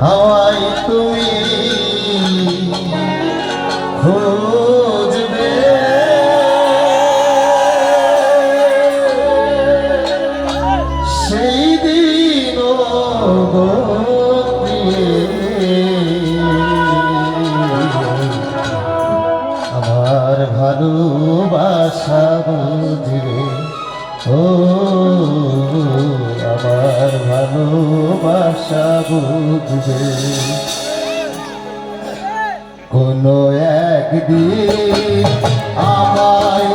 আমায় তুমি খুঁজবে। সেই ভালোবাসা বুঝবে ও আমার ভালোবাসা বুঝবে। কোনো একদিন আমায়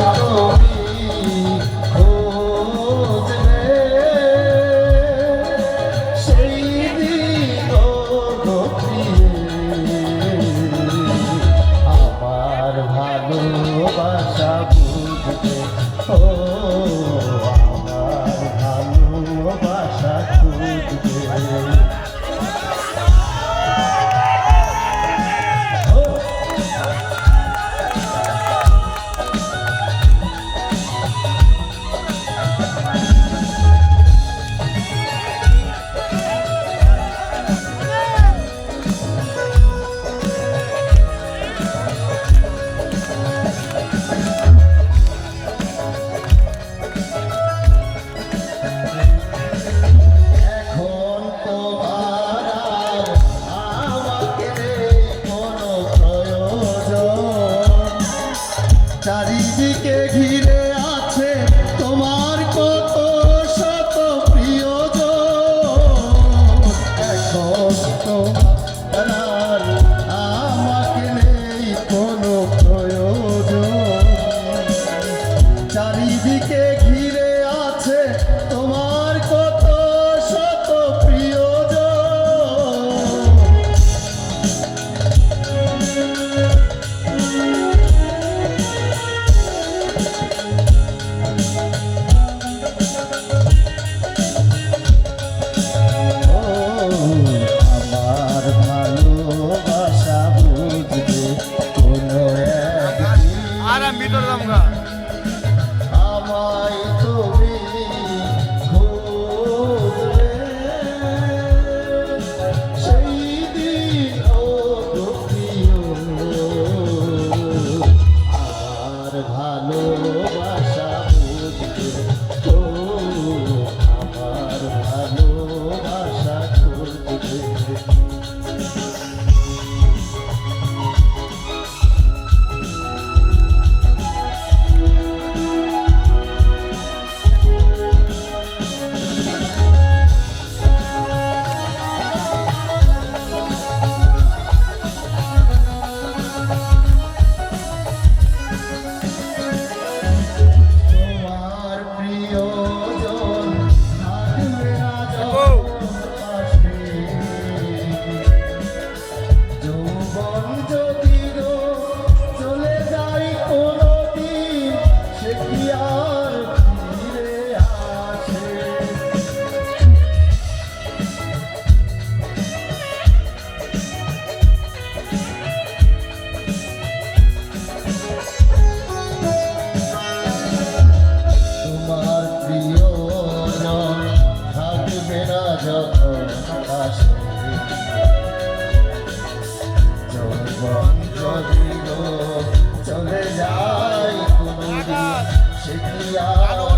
ভিতরে দামগা না যখন আসে যৌবন যদি চলে যায় কোনো সে কি আর